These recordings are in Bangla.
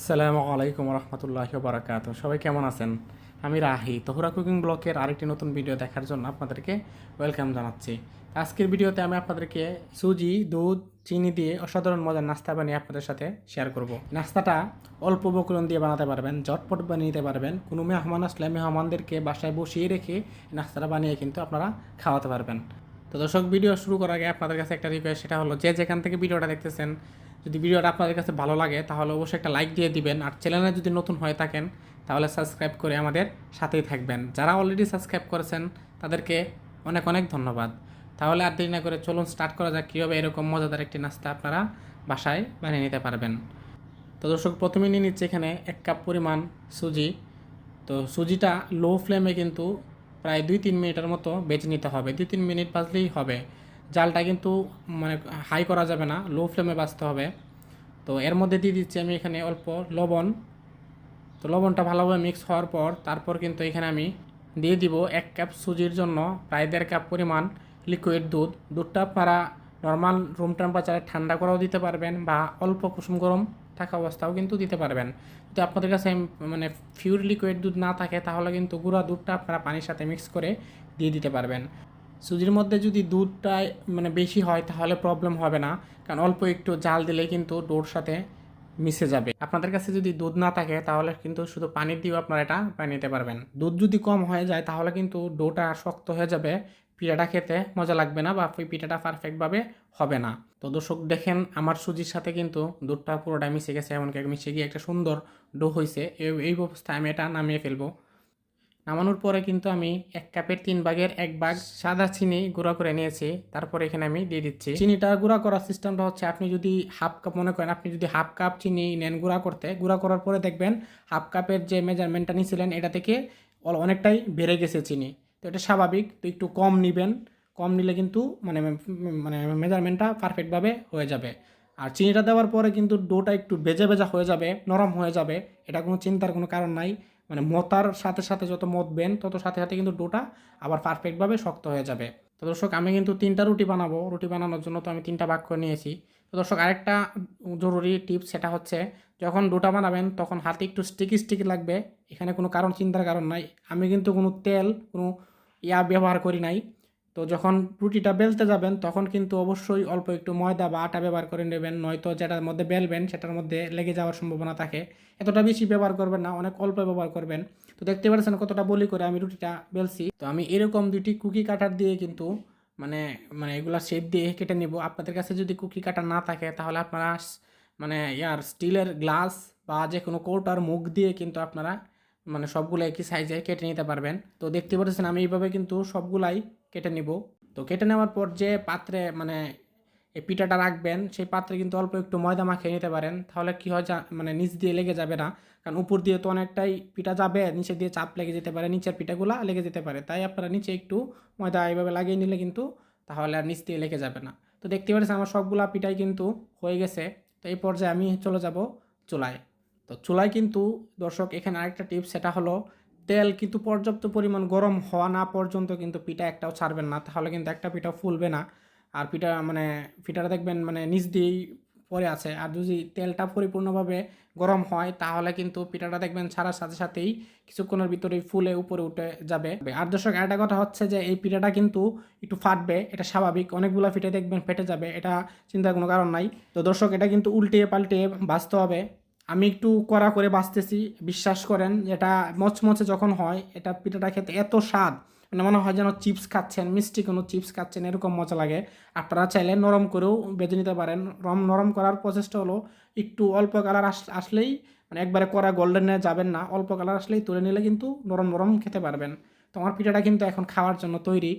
আসসালামু আলাইকুম রহমতুল্লাহ বারাকাত সবাই কেমন আছেন? আমি রাহি। তোহরা কুকিং ব্লকের আরেকটি নতুন ভিডিও দেখার জন্য আপনাদেরকে ওয়েলকাম জানাচ্ছি। আজকের ভিডিওতে আমি আপনাদেরকে সুজি, দুধ, চিনি দিয়ে অসাধারণ মজার নাস্তা বানিয়ে আপনাদের সাথে শেয়ার করব। নাস্তাটা অল্প বকুলন দিয়ে বানাতে পারবেন, ঝটপট বানিয়ে নিতে পারবেন। কোনো মেহমান আসলে মেহমানদেরকে বাসায় বসিয়ে রেখে নাস্তাটা বানিয়ে কিন্তু আপনারা খাওয়াতে পারবেন। তো দর্শক, ভিডিও শুরু করার আগে আপনাদের কাছে একটা রিকোয়েস্ট সেটা হলো যে যেখান থেকে ভিডিওটা দেখতেছেন যদি ভিডিওটা আপনাদের কাছে ভালো লাগে, তাহলে অবশ্যই একটা লাইক দিয়ে দিবেন। আর চ্যানেলে যদি নতুন হয়ে থাকেন, তাহলে সাবস্ক্রাইব করে আমাদের সাথেই থাকবেন। যারা অলরেডি সাবস্ক্রাইব করেছেন, তাদেরকে অনেক অনেক ধন্যবাদ। তাহলে আর দেরি না করে চলুন স্টার্ট করা যাক, কীভাবে এরকম মজাদার একটি নাস্তা আপনারা বাসায় বানিয়ে নিতে পারবেন। তো দর্শক, প্রথমে নিয়ে নিচ্ছে এখানে এক কাপ পরিমাণ সুজি। তো সুজিটা লো ফ্লেমে কিন্তু প্রায় দুই তিন মিনিটের মতো বেজে নিতে হবে। দুই তিন মিনিট বাজলেই হবে। জালটা কিন্তু মানে হাই করা যাবে না লো ফ্লেমে বাঁচতে হবে। তো এর মধ্যে দিয়ে দিচ্ছি আমি এখানে অল্প লবণ। তো লবণটা ভালোভাবে মিক্স হওয়ার পর তারপর কিন্তু এখানে আমি দিয়ে দিব এক কাপ সুজির জন্য প্রায় দেড় কাপ পরিমাণ লিকুইড দুধ। দুধটা আপনারা নর্মাল রুম টেম্পারেচারে ঠান্ডা করেও দিতে পারবেন বা অল্প কুসুম গরম থাকা অবস্থাও কিন্তু দিতে পারবেন। যদি আপনাদের কাছে মানে ফিউর লিকুইড দুধ না থাকে তাহলে কিন্তু গুঁড়া দুধটা আপনারা পানির সাথে মিক্স করে দিয়ে দিতে পারবেন। সুজির মধ্যে যদি দুধটা মানে বেশি হয়, তাহলে প্রবলেম হবে না। কারণ অল্প একটু জাল দিলে কিন্তু ডোর সাথে মিশে যাবে। আপনাদের কাছে যদি দুধ না থাকে, তাহলে কিন্তু শুধু পানি দিয়েও আপনারা এটা বানিয়ে পারবেন। দুধ যদি কম হয়ে যায়, তাহলে কিন্তু ডোটা শক্ত হয়ে যাবে। পিঠাটা খেতে মজা লাগবে না বা ওই পিঠাটা পারফেক্টভাবে হবে না। তো দর্শক, দেখেন আমার সুজির সাথে কিন্তু দুধটা পুরোটা মিশে গেছে। এমনকি মিশে গিয়ে একটা সুন্দর ডো হয়েছে এই অবস্থায় আমি এটা নামিয়ে ফেলব। নামানোর পরে কিন্তু আমি এক কাপের তিন ভাগের এক ভাগ সাদা চিনি গুঁড়া করে নিয়েছি। তারপরে এখানে আমি দিয়ে দিচ্ছি। চিনিটা গুঁড়া করার সিস্টেমটা হচ্ছে আপনি যদি হাফ কাপ, মনে করেন আপনি যদি হাফ কাপ চিনি নেন গুঁড়া করতে, গুঁড়া করার পরে দেখবেন হাফ কাপের যে মেজারমেন্টটা নিয়েছিলেন এটা থেকে অনেকটাই বেড়ে গেছে চিনি। তো এটা স্বাভাবিক, তো একটু কম নেবেন। কম নিলে কিন্তু মানে মানে মেজারমেন্টটা পারফেক্টভাবে হয়ে যাবে। আর চিনিটা দেওয়ার পরে কিন্তু ডোটা একটু বেজে বেজা হয়ে যাবে, নরম হয়ে যাবে। এটা কোনো চিন্তার কোনো কারণ নাই। মানে মতার সাথে সাথে যত মতবেন তত সাথে সাথে কিন্তু ডোটা আবার পারফেক্টভাবে শক্ত হয়ে যাবে। তো দর্শক, আমি কিন্তু তিনটা রুটি বানাবো। রুটি বানানোর জন্য তো আমি তিনটা ভাগ করে নিয়েছি। তো দর্শক, আরেকটা জরুরি টিপস সেটা হচ্ছে, যখন ডোটা বানাবেন, তখন হাতে একটু স্টিকি স্টিকি লাগবে। এখানে কোনো কারণ, চিন্তার কারণ নাই। আমি কিন্তু কোনো তেল, কোনো ইয়া ব্যবহার করি নাই। তো যখন রুটিটা বেলতে যাবেন, তখন কিন্তু অবশ্যই অল্প একটু ময়দা বা আটা ব্যবহার করে নেবেন, নয়তো যেটার মধ্যে বেলবেন সেটার মধ্যে লেগে যাওয়ার সম্ভাবনা থাকে। এতটা বেশি ব্যবহার করবেন না, অনেক অল্প ব্যবহার করবেন। তো দেখতে পাচ্ছেন কতটা বলি করে আমি রুটিটা বেলছি। তো আমি এরকম দুটি কুকি কাটার দিয়ে কিন্তু মানে মানে এগুলা শেপ দিয়ে কেটে নিব। আপনাদের কাছে যদি কুকি কাটার না থাকে, তাহলে আপনারা মানে ইয়ার স্টিলের গ্লাস বা যে কোনো কৌটার মুখ দিয়ে কিন্তু আপনারা মানে সবগুলো একই সাইজে কেটে নিতে পারবেন। তো দেখতে পাচ্ছেন আমি এইভাবে কিন্তু সবগুলাই কেটে নিব। তো কেটে নেওয়ার পর যে পাত্রে মানে এই পিঠাটা রাখবেন, সেই পাত্রে কিন্তু অল্প একটু ময়দা মাখিয়ে নিতে পারেন। তাহলে কি হয় মানে নিচ দিয়ে লেগে যাবে না। কারণ উপর দিয়ে তো অনেকটাই পিঠা যাবে নিচে দিয়ে চাপ লেগে যেতে পারে, নিচের পিঠাগুলা লেগে যেতে পারে। তাই আপনারা নিচে একটু ময়দা এইভাবে লাগিয়ে নিলে কিন্তু তাহলে আর নিচ দিয়ে লেগে যাবে না। তো দেখতে পাচ্ছেন আমার সবগুলা পিঠাই কিন্তু হয়ে গেছে। তো এই পর্যায়ে আমি চলে যাব চুলায়। তো চুলায় কিন্তু দর্শক এখানে আরেকটা টিপস, সেটা হলো তেল কিন্তু পর্যাপ্ত পরিমাণ গরম হওয়া না পর্যন্ত কিন্তু পিঠা একটাও ছাড়বেন না। তাহলে কিন্তু একটা পিঠা ফুলবে না। আর পিঠা মানে পিঠাটা দেখবেন মানে নিচ দিয়েই পরে আছে। আর যদি তেলটা পরিপূর্ণভাবে গরম হয়, তাহলে কিন্তু পিঠাটা দেখবেন ছাড়ার সাথে সাথেই কিছুক্ষণের ভিতরেই ফুলে উপরে উঠে যাবে। আর দর্শক, একটা কথা হচ্ছে যে এই পিঠাটা কিন্তু একটু ফাটবে, এটা স্বাভাবিক। অনেকগুলো পিঠে দেখবেন ফেটে যাবে, এটা চিন্তার কোনো কারণ নাই। তো দর্শক, এটা কিন্তু উল্টিয়ে পাল্টিয়ে বাঁচতে হবে। আমি একটু কড়া করে বাঁচতেছি। বিশ্বাস করেন, এটা মচমচে যখন হয়, এটা পিঠাটা খেতে এত স্বাদ। মানে মনে হয় যেন চিপস খাচ্ছেন, মিষ্টি কোনো চিপস খাচ্ছেন, এরকম মজা লাগে। আপনারা চাইলে নরম করেও বেঁধে নিতে পারেন। রম, নরম করার প্রচেষ্টা হলো, একটু অল্প কালার আস, আসলেই মানে একবারে কড়া গোল্ডেনে যাবেন না, অল্প কালার আসলেই তুলে নিলে কিন্তু নরম নরম খেতে পারবেন। তো আমার পিঠাটা কিন্তু এখন খাওয়ার জন্য তৈরি।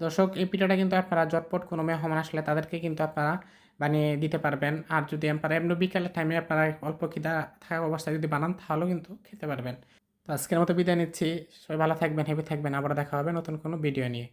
দর্শক, এই পিঠাটা কিন্তু আপনারা জটপট কোনো মেহমান আসলে তাদেরকে কিন্তু আপনারা বানিয়ে দিতে পারবেন। আর যদি আপনারা এমনি বিকালের টাইমে আপনারা অল্প খিদা থাকা অবস্থায় যদি বানান, তাহলেও কিন্তু খেতে পারবেন। তো আজকের মতো বিদায় নিচ্ছি। সবাই ভালো থাকবেন হেভি থাকবেন। আবার দেখা হবে নতুন কোনো ভিডিও নিয়ে।